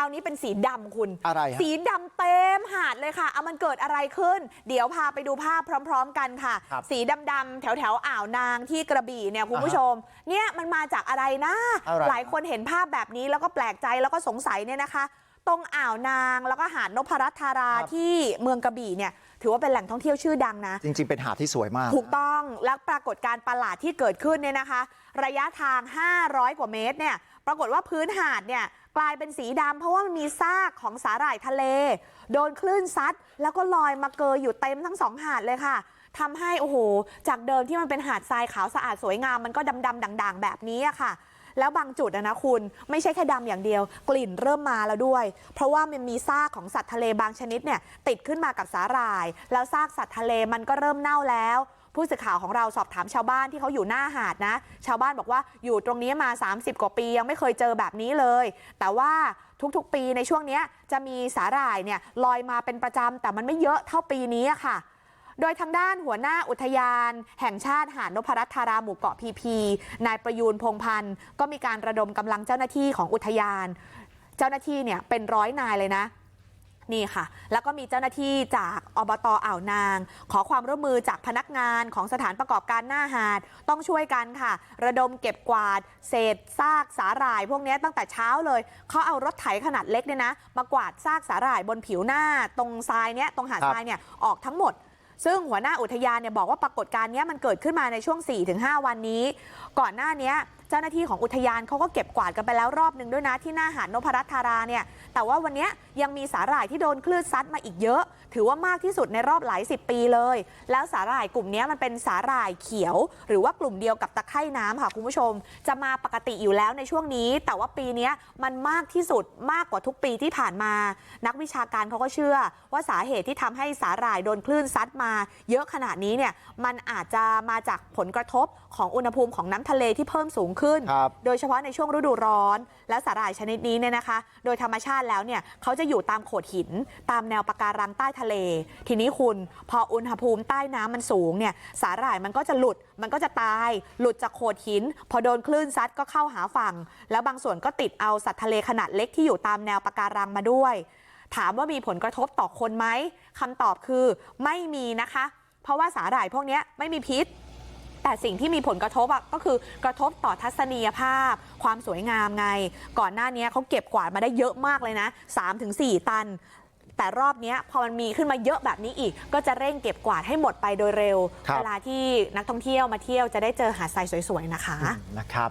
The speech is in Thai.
ราวนี้เป็นสีดำคุณอะไรฮะสีดำเต็มหาดเลยค่ะเอามันเกิดอะไรขึ้น เดี๋ยวพาไปดูภาพพร้อม ๆ กันค่ะครับสีดำๆแถวแถวๆอ่าวนางที่กระบี่เนี่ยคุณผู้อ่าฮะชม เนี่ยมันมาจากอะไรนะอะไรหลายคนเห็นภาพแบบนี้แล้วก็แปลกใจแล้วก็สงสัยเนี่ยนะคะ ตรงอ่าวนางแล้วก็หาดนพรัตน์ธาราที่เมืองกระบี่เนี่ยถือว่าเป็นแหล่งท่องเที่ยวชื่อดังนะ จริง ๆ เป็นหาดที่สวยมาก ถูกต้องและปรากฏการณ์ประหลาดที่เกิดขึ้นเนี่ยนะคะ ระยะทาง 500 กว่าเมตรเนี่ยปรากฏว่าพื้นหาดเนี่ยกลายเป็นสีดำเพราะว่ามันมีซากของสาหร่ายทะเล โดนคลื่นซัด แล้วก็ลอยมาเกยอยู่เต็มทั้งสองหาดเลยค่ะทำให้โอ้โหจากเดิมที่มันเป็นหาดทรายขาวสะอาดสวยงามมันก็ดำๆด่างๆ แบบนี้อะค่ะ แล้วบางจุดอะนะคุณไม่ใช่แค่ดำอย่างเดียวกลิ่นเริ่มมาแล้วด้วยเพราะว่ามันมีซากของสัตว์ทะเลบางชนิดเนี่ยติดขึ้นมากับสาหร่ายแล้วซากสัตว์ทะเลมันก็เริ่มเน่าแล้วผู้สื่อข่าวของเราสอบถามชาวบ้านที่เขาอยู่หน้าหาดนะชาวบ้านบอกว่าอยู่ตรงนี้มา 30 กว่าปียังไม่เคยเจอแบบนี้เลย แต่ว่าทุกๆ ปีในช่วงนี้จะมีสาหร่ายเนี่ยลอยมาเป็นประจำแต่มันไม่เยอะเท่าปีนี้ค่ะ โดยทางด้านหัวหน้าอุทยานแห่งชาติหาดนพรัตธาราหมู่เกาะพีพีนายประยูนพงพันธ์ก็มีการระดมกำลังเจ้าหน้าที่ของอุทยาน เจ้าหน้าที่เนี่ยเป็นร้อยนายเลยนะนี่ค่ะ แล้วก็มีเจ้าหน้าที่จากอบตอ่าวนาง ขอความร่วมมือจากพนักงานของสถานประกอบการหน้าหาด ต้องช่วยกันค่ะ ระดมเก็บกวาด เศษซากสาหร่าย พวกนี้ตั้งแต่เช้าเลย เขาเอารถไถขนาดเล็กเนี่ยนะ มากวาดซากสาหร่ายบนผิวหน้า ตรงทรายเนี้ยตรงหาดทรายเนี่ยออกทั้งหมด ซึ่งหัวหน้าอุทยานเนี่ยบอกว่าปรากฏการณ์เนี้ยมันเกิดขึ้นมาในช่วง4-5วันนี้ก่อนหน้านี้ เจ้าหน้าที่ของอุทยานเขาก็เก็บกวาดกันไปแล้วรอบหนึ่งด้วยนะที่หน้าหาดนพรัตน์ธาราเนี่ยแต่ว่าวันนี้ยังมีสาหร่ายที่โดนคลื่นซัดมาอีกเยอะ ถือว่ามากที่สุดในรอบหลายสิบปีเลย แล้วสาหร่ายกลุ่มนี้มันเป็นสาหร่ายเขียว หรือว่ากลุ่มเดียวกับตะไคร่น้ำค่ะคุณผู้ชม จะมาปกติอยู่แล้วในช่วงนี้ แต่ว่าปีนี้มันมากที่สุดมากกว่าทุกปีที่ผ่านมา นักวิชาการเขาก็เชื่อ ว่าสาเหตุที่ทำให้สาหร่ายโดนคลื่นซัดมา เยอะขนาดนี้เนี่ยมันอาจจะมาจากผลกระทบของอุณหภูมิของน้ำทะเลที่เพิ่มสูงขึ้นครับโดยเฉพาะในช่วงฤดูร้อน และสาหร่ายชนิดนี้เนี่ยนะคะ โดยธรรมชาติแล้วเนี่ยเขาจะอยู่ตามโขดหิน ตามแนวปะการังใต้ทะเล ทีนี้คุณพออุณหภูมิใต้น้ำมันสูงเนี่ยสาหร่ายมันก็จะหลุดมันก็จะตาย หลุดจากโขดหิน พอโดนคลื่นซัดก็เข้าหาฝั่ง แล้วบางส่วนก็ติดเอาสัตว์ทะเลขนาดเล็กที่อยู่ตามแนวปะการังมาด้วย ถามว่ามีผลกระทบต่อคนไหมคำตอบคือไม่มีนะคะ เพราะว่าสาหร่ายพวกเนี้ยไม่มีพิษ แต่สิ่งที่มีผลกระทบอะก็คือกระทบต่อทัศนียภาพ ความสวยงามไง ก่อนหน้านี้เขาเก็บกวาดมาได้เยอะมากเลยนะ 3-4 ตัน แต่รอบเนี้ยพอมันมีขึ้นมาเยอะแบบนี้อีก ก็จะเร่งเก็บกวาดให้หมดไปโดยเร็วครับเวลาที่นักท่องเที่ยวมาเที่ยวจะได้เจอหาดทรายสวยๆนะคะนะครับ